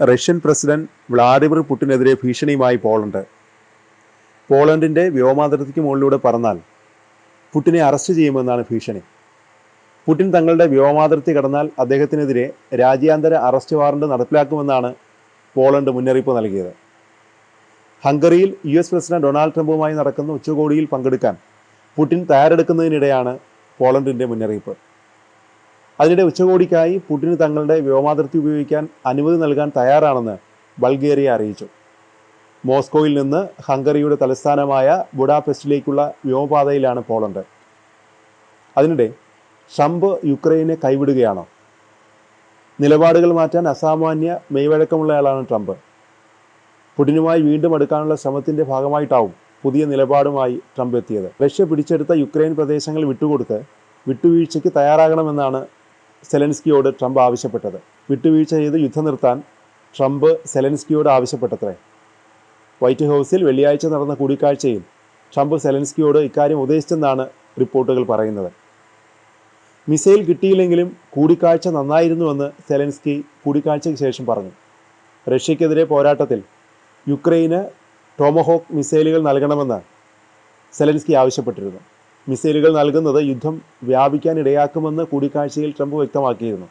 Russian president Vladimir പുടിനെതിരെ ഭീഷണിയുമായി Poland. പോളണ്ടിന്റെ വ്യോമാതിർത്തിക്ക് മുകളിലൂടെ പറന്നാൽ പുടിനെ അറസ്റ്റ് ചെയ്യുമെന്നാണ് ഭീഷണി. പുടിൻ തങ്ങളുടെ വ്യോമാതിർത്തി കടന്നാൽ അദ്ദേഹത്തിനെതിരെ രാജ്യാന്തര അറസ്റ്റ് വാറണ്ട് നടപ്പിലാക്കുമെന്നാണ് പോളണ്ട് മുന്നറിയിപ്പ് നൽകിയത്. ഹംഗറിയിൽ യു എസ് പ്രസിഡന്റ് ഡൊണാൾഡ് ട്രംപുമായി നടക്കുന്ന ഉച്ചകോടിയിൽ പങ്കെടുക്കാൻ പുടിൻ തയ്യാറെടുക്കുന്നതിനിടെയാണ് പോളണ്ടിന്റെ മുന്നറിയിപ്പ്. അതിനിടെ ഉച്ചകോടിക്കായി പുടിന് തങ്ങളുടെ വ്യോമാതിർത്തി ഉപയോഗിക്കാൻ അനുമതി നൽകാൻ തയ്യാറാണെന്ന് ബൾഗേറിയ അറിയിച്ചു. മോസ്കോയിൽ നിന്ന് ഹംഗറിയുടെ തലസ്ഥാനമായ ബുഡാപെസ്റ്റിലേക്കുള്ള വ്യോമപാതയിലാണ് പോളണ്ട്. അതിനിടെ ഷംബ് യുക്രൈനെ കൈവിടുകയാണോ? നിലപാടുകൾ മാറ്റാൻ അസാമാന്യ മെയ്വഴക്കമുള്ളയാളാണ് ട്രംപ്. പുടിനുമായി വീണ്ടും അടുക്കാനുള്ള ശ്രമത്തിന്റെ ഭാഗമായിട്ടാവും പുതിയ നിലപാടുമായി ട്രംപ് എത്തിയത്. റഷ്യ പിടിച്ചെടുത്ത യുക്രൈൻ പ്രദേശങ്ങൾ വിട്ടുകൊടുത്ത് വിട്ടുവീഴ്ചയ്ക്ക് തയ്യാറാകണമെന്നാണ് സെലൻസ്കിയോട് ട്രംപ് ആവശ്യപ്പെട്ടത്. വിട്ടുവീഴ്ച ചെയ്ത് യുദ്ധം നിർത്താൻ ട്രംപ് സെലൻസ്കിയോട് ആവശ്യപ്പെട്ടത്രേ. വൈറ്റ് ഹൗസിൽ വെള്ളിയാഴ്ച നടന്ന കൂടിക്കാഴ്ചയിൽ ട്രംപ് സെലൻസ്കിയോട് ഇക്കാര്യം ഉപദേശിച്ചെന്നാണ് റിപ്പോർട്ടുകൾ പറയുന്നത്. മിസൈൽ കിട്ടിയില്ലെങ്കിലും കൂടിക്കാഴ്ച നന്നായിരുന്നുവെന്ന് സെലൻസ്കി കൂടിക്കാഴ്ചയ്ക്ക് ശേഷം പറഞ്ഞു. റഷ്യക്കെതിരെ പോരാട്ടത്തിൽ യുക്രൈന് ടോമഹോക്ക് മിസൈലുകൾ നൽകണമെന്ന് സെലൻസ്കി ആവശ്യപ്പെട്ടിരുന്നു. മിസൈലുകൾ നൽകുന്നത് യുദ്ധം വ്യാപിക്കാൻ ഇടയാക്കുമെന്ന് കൂടിക്കാഴ്ചയിൽ ട്രംപ് വ്യക്തമാക്കിയിരുന്നു.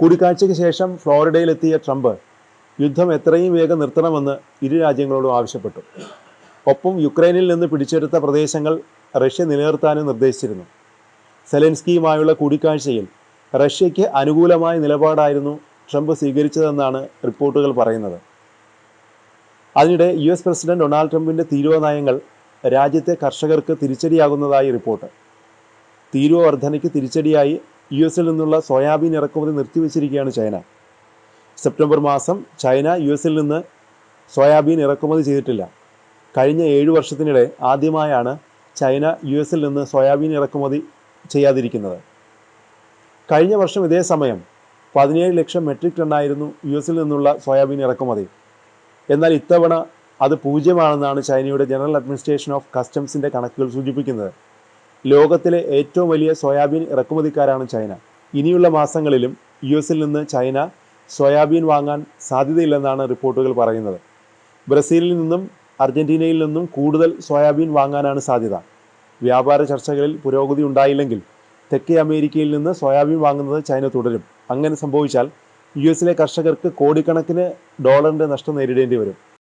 കൂടിക്കാഴ്ചയ്ക്ക് ശേഷം ഫ്ലോറിഡയിലെത്തിയ ട്രംപ് യുദ്ധം എത്രയും വേഗം നിർത്തണമെന്ന് ഇരു രാജ്യങ്ങളോടും ആവശ്യപ്പെട്ടു. ഒപ്പം യുക്രൈനിൽ നിന്ന് പിടിച്ചെടുത്ത പ്രദേശങ്ങൾ റഷ്യ നിലനിർത്താനും നിർദ്ദേശിച്ചിരുന്നു. സെലൻസ്കിയുമായുള്ള കൂടിക്കാഴ്ചയിൽ റഷ്യയ്ക്ക് അനുകൂലമായ നിലപാടായിരുന്നു ട്രംപ് സ്വീകരിച്ചതെന്നാണ് റിപ്പോർട്ടുകൾ പറയുന്നത്. അതിനിടെ യു എസ് പ്രസിഡന്റ് ഡൊണാൾഡ് ട്രംപിന്റെ തീരുവ നയങ്ങൾ രാജ്യത്തെ കർഷകർക്ക് തിരിച്ചടിയാകുന്നതായി റിപ്പോർട്ട്. തീരുവ വർധനയ്ക്ക് തിരിച്ചടിയായി യു എസിൽ നിന്നുള്ള സോയാബീൻ ഇറക്കുമതി നിർത്തിവെച്ചിരിക്കുകയാണ് ചൈന. സെപ്റ്റംബർ മാസം ചൈന യു എസിൽ നിന്ന് സോയാബീൻ ഇറക്കുമതി ചെയ്തിട്ടില്ല. കഴിഞ്ഞ ഏഴു വർഷത്തിനിടെ ആദ്യമായാണ് ചൈന യു എസിൽ നിന്ന് സോയാബീൻ ഇറക്കുമതി ചെയ്യാതിരിക്കുന്നത്. കഴിഞ്ഞ വർഷം ഇതേ സമയം പതിനേഴ് ലക്ഷം മെട്രിക് ടണ്ണായിരുന്നു യു എസിൽ നിന്നുള്ള സോയാബീൻ ഇറക്കുമതി. എന്നാൽ ഇത്തവണ അത് പൂജ്യമാണെന്നാണ് ചൈനയുടെ ജനറൽ അഡ്മിനിസ്ട്രേഷൻ ഓഫ് കസ്റ്റംസിന്റെ കണക്കുകൾ സൂചിപ്പിക്കുന്നത്. ലോകത്തിലെ ഏറ്റവും വലിയ സോയാബീൻ ഇറക്കുമതിക്കാരാണ് ചൈന. ഇനിയുള്ള മാസങ്ങളിലും യു എസിൽ നിന്ന് ചൈന സോയാബീൻ വാങ്ങാൻ സാധ്യതയില്ലെന്നാണ് റിപ്പോർട്ടുകൾ പറയുന്നത്. ബ്രസീലിൽ നിന്നും അർജന്റീനയിൽ നിന്നും കൂടുതൽ സോയാബീൻ വാങ്ങാനാണ് സാധ്യത. വ്യാപാര ചർച്ചകളിൽ പുരോഗതി ഉണ്ടായില്ലെങ്കിൽ തെക്കേ അമേരിക്കയിൽ നിന്ന് സോയാബീൻ വാങ്ങുന്നത് ചൈന തുടരും. അങ്ങനെ സംഭവിച്ചാൽ യു എസിലെ കർഷകർക്ക് കോടിക്കണക്കിന് ഡോളറിന്റെ നഷ്ടം നേരിടേണ്ടി വരും.